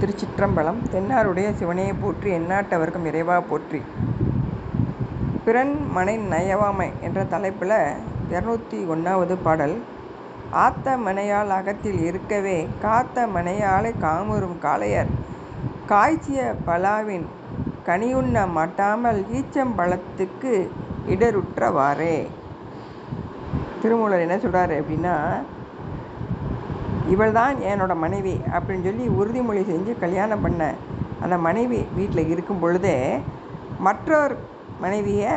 திருச்சிற்றம்பலம். தென்னாருடைய சிவனே போற்றி எந்நாட்டவர்க்கும் இறைவா போற்றி. பிறன் மனை நயவாமை என்ற தலைப்பில் இரநூத்தி ஒன்றாவது பாடல். ஆத்த மனையால் அகத்தில் இருக்கவே காத்த மனையாளை காமுறும் காளையர். காய்ச்சிய பலாவின் கனியுண்ண மாட்டாமல் ஈச்சம்பழத்துக்கு இடருற்றவாறே. திருமூலர் என்ன சொல்கிறாரு அப்படின்னா இவள் தான் என்னோட மனைவி அப்படின்னு சொல்லி உறுதிமொழி செஞ்சு கல்யாணம் பண்ண அந்த மனைவி வீட்டில் இருக்கும் பொழுதே மற்றொரு மனைவியை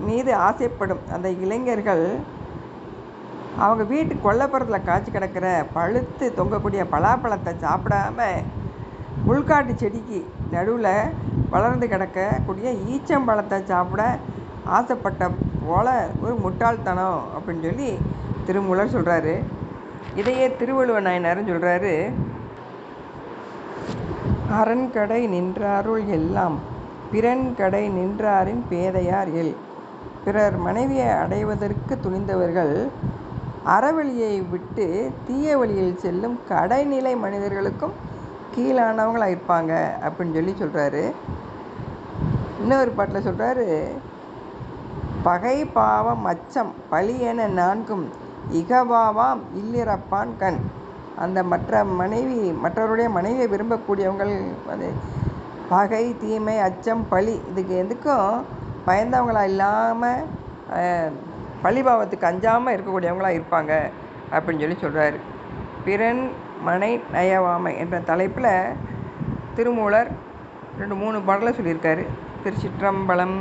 மீது ஆசைப்படும் அந்த இளைஞர்கள் அவங்க வீட்டு கொல்லப்புறத்தில் காய்ச்சி கிடக்கிற பழுத்து தொங்கக்கூடிய பலாப்பழத்தை சாப்பிடாம முள்காட்டு செடிக்கு நடுவில் வளர்ந்து கிடக்கக்கூடிய ஈச்சம்பழத்தை சாப்பிட ஆசைப்பட்ட போல ஒரு முட்டாள்தனம் அப்படின்னு சொல்லி திருமூலர் சொல்கிறாரு இதையே திருவள்ளுவர் நாயனாரும் சொல்கிறாரு அரண்கடை நின்றாருள் எல்லாம் பிறன்கடை நின்றாரின் பேதையார் எல் பிறர் மனைவியை அடைவதற்கு துணிந்தவர்கள் அறவழியை விட்டு தீய வழியில் செல்லும் கடைநிலை மனிதர்களுக்கும் கீழானவங்களாக இருப்பாங்க அப்படின்னு சொல்லி சொல்கிறாரு இன்னொரு பாட்டில் சொல்கிறாரு பகை பாவம் அச்சம் பழி என நான்கும் இகவாவாம் இல்லிறப்பான் கண். அந்த மற்ற மனைவி மற்றவருடைய மனைவியை விரும்பக்கூடியவங்கள் அது பகை தீமை அச்சம் பழி இதுக்கு எதுக்கும் பயந்தவங்களா இல்லாமல் பழிபாவத்துக்கு அஞ்சாமல் இருக்கக்கூடியவங்களாக இருப்பாங்க அப்படின்னு சொல்லி சொல்கிறாரு பிறன் மனை நயவாமை என்ற தலைப்பில் திருமூலர் ரெண்டு மூணு பாடலை சொல்லியிருக்காரு. திருச்சிற்றம்பலம்